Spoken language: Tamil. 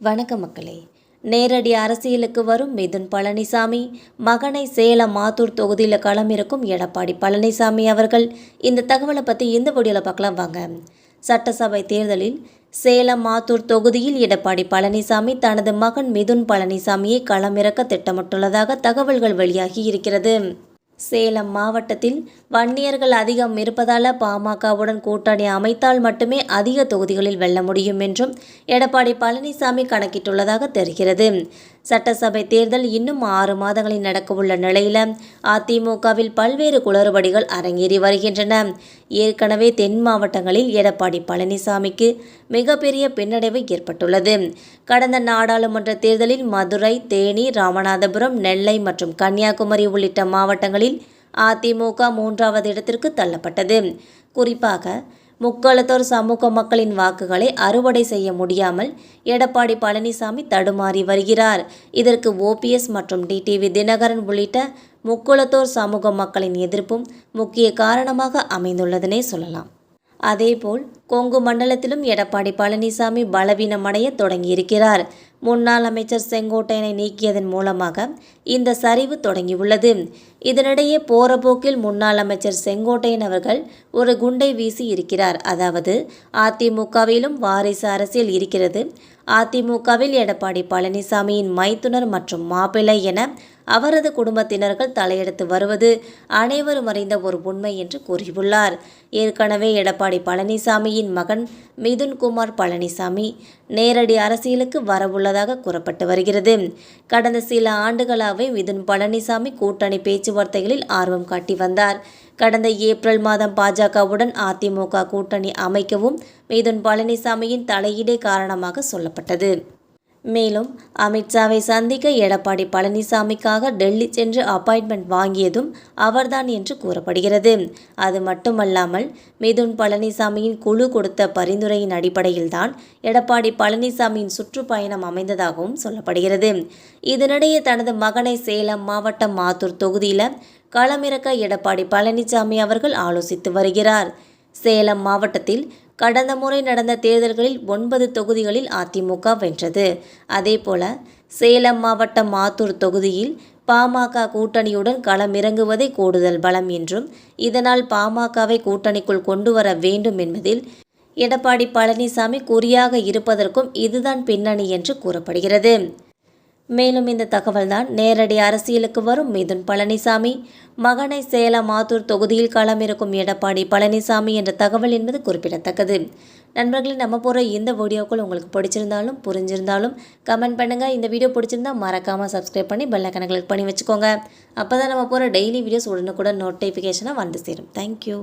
வணக்கம் மக்களே. நேரடி அரசியலுக்கு வரும் மிதுன் பழனிசாமி மகனை சேலம் மாத்தூர் தொகுதியில் களமிருக்கும் எடப்பாடி பழனிசாமி அவர்கள். இந்த தகவலை பற்றி இந்த வீடியோவில் பார்க்கலாம் வாங்க. சட்டசபை தேர்தலில் சேலம் மாத்தூர் தொகுதியில் எடப்பாடி பழனிசாமி தனது மகன் மிதுன் பழனிசாமியை களமிறக்க திட்டமிட்டுள்ளதாக தகவல்கள் வெளியாகி இருக்கிறது. சேலம் மாவட்டத்தில் வன்னியர்கள் அதிகம் இருப்பதால் பாமகவுடன் கூட்டணி அமைத்தால் மட்டுமே அதிக தொகுதிகளில் வெல்ல முடியும் என்றும் எடப்பாடி பழனிசாமி கணக்கிட்டுள்ளதாக தெரிகிறது. சட்டசபை தேர்தல் இன்னும் ஆறு மாதங்களில் நடக்கவுள்ள நிலையில் அதிமுகவில் பல்வேறு குளறுபடிகள் அரங்கேறி வருகின்றன. ஏற்கனவே தென் மாவட்டங்களில் எடப்பாடி பழனிசாமிக்கு மிகப்பெரிய பின்னடைவு ஏற்பட்டுள்ளது. கடந்த நாடாளுமன்ற தேர்தலில் மதுரை தேனி ராமநாதபுரம் நெல்லை மற்றும் கன்னியாகுமரி உள்ளிட்ட மாவட்டங்களில் அதிமுக மூன்றாவது இடத்திற்கு தள்ளப்பட்டது. குறிப்பாக முக்காலத்தோர் சமூக மக்களின் வாக்குகளை அறுவடை செய்ய முடியாமல் எடப்பாடி பழனிசாமி தடுமாறி வருகிறார். இதற்கு ஓபிஎஸ் மற்றும் டிடிவி தினகரன் உள்ளிட்ட முக்குளத்தோர் சமூக மக்களின் எதிர்ப்பும் முக்கிய காரணமாக அமைந்துள்ளதனே சொல்லலாம். அதேபோல் கொங்கு மண்டலத்திலும் எடப்பாடி பழனிசாமி பலவீனமடைய தொடங்கியிருக்கிறார். முன்னாள் அமைச்சர் செங்கோட்டையனை நீக்கியதன் மூலமாக இந்த சரிவு தொடங்கியுள்ளது. இதனிடையே போற போக்கில் முன்னாள் அமைச்சர் செங்கோட்டையன் அவர்கள் ஒரு குண்டை வீசி இருக்கிறார். அதாவது அதிமுகவிலும் வாரிசு அரசியல் இருக்கிறது. அதிமுகவில் எடப்பாடி பழனிசாமியின் மைத்துனர் மற்றும் மாப்பிள்ளை என அவரது குடும்பத்தினர்கள் தலையெடுத்து வருவது அனைவரும் அறிந்த ஒரு உண்மை என்று கூறியுள்ளார். ஏற்கனவே எடப்பாடி பழனிசாமியின் மகன் மிதுன்குமார் பழனிசாமி நேரடி அரசியலுக்கு வரவுள்ளதாக கூறப்பட்டு வருகிறது. கடந்த சில ஆண்டுகளாகவே மிதுன் பழனிசாமி கூட்டணி பேச்சுவார்த்தைகளில் ஆர்வம் காட்டி வந்தார். கடந்த ஏப்ரல் மாதம் பாஜகவுடன் அதிமுக கூட்டணி அமைக்கவும் மிதுன் பழனிசாமியின் தலையீடே காரணமாக சொல்லப்பட்டது. மேலும் அமித்ஷாவை சந்திக்க எடப்பாடி பழனிசாமிக்காக டெல்லி சென்று அப்பாயின்மெண்ட் வாங்கியதும் அவர்தான் என்று கூறப்படுகிறது. அது மட்டுமல்லாமல் மிதுன் பழனிசாமியின் குழு கொடுத்த பரிந்துரையின் அடிப்படையில்தான் எடப்பாடி பழனிசாமியின் சுற்றுப்பயணம் அமைந்ததாகவும் சொல்லப்படுகிறது. இதனிடையே தனது மகனை சேலம் மாவட்டம் மாத்தூர் தொகுதியில் களமிறக்க எடப்பாடி பழனிசாமி அவர்கள் ஆலோசித்து வருகிறார். சேலம் மாவட்டத்தில் கடந்த முறை நடந்த தேர்தல்களில் ஒன்பது தொகுதிகளில் அதிமுக வென்றது. அதேபோல சேலம் மாவட்டம் மாத்தூர் தொகுதியில் பாமக கூட்டணியுடன் களமிறங்குவதே கூடுதல் பலம் என்றும் இதனால் பாமகவை கூட்டணிக்குள் கொண்டு வர வேண்டும் என்பதில் எடப்பாடி பழனிசாமி குறியாக இருப்பதற்கும் இதுதான் பின்னணி என்று கூறப்படுகிறது. மேலும் இந்த தகவல்தான் நேரடி அரசியலுக்கு வரும் மிதுன் பழனிசாமி. மகனை சேலம் மாத்தூர் தொகுதியில் களமிருக்கும் எடப்பாடி பழனிசாமி என்ற தகவல் என்பது குறிப்பிடத்தக்கது. நண்பர்களே நம்ம போகிற இந்த வீடியோக்கள் உங்களுக்கு பிடிச்சிருந்தாலும் புரிஞ்சிருந்தாலும் கமெண்ட் பண்ணுங்கள் இந்த வீடியோ பிடிச்சிருந்தா மறக்காமல் சப்ஸ்கிரைப் பண்ணி பெல்லைக்கனை கிளிக் பண்ணி வச்சுக்கோங்க. அப்போ தான் நம்ம போகிற டெய்லி வீடியோஸ் உடனுக்குடன் நோட்டிஃபிகேஷனாக வந்து சேரும். தேங்க்யூ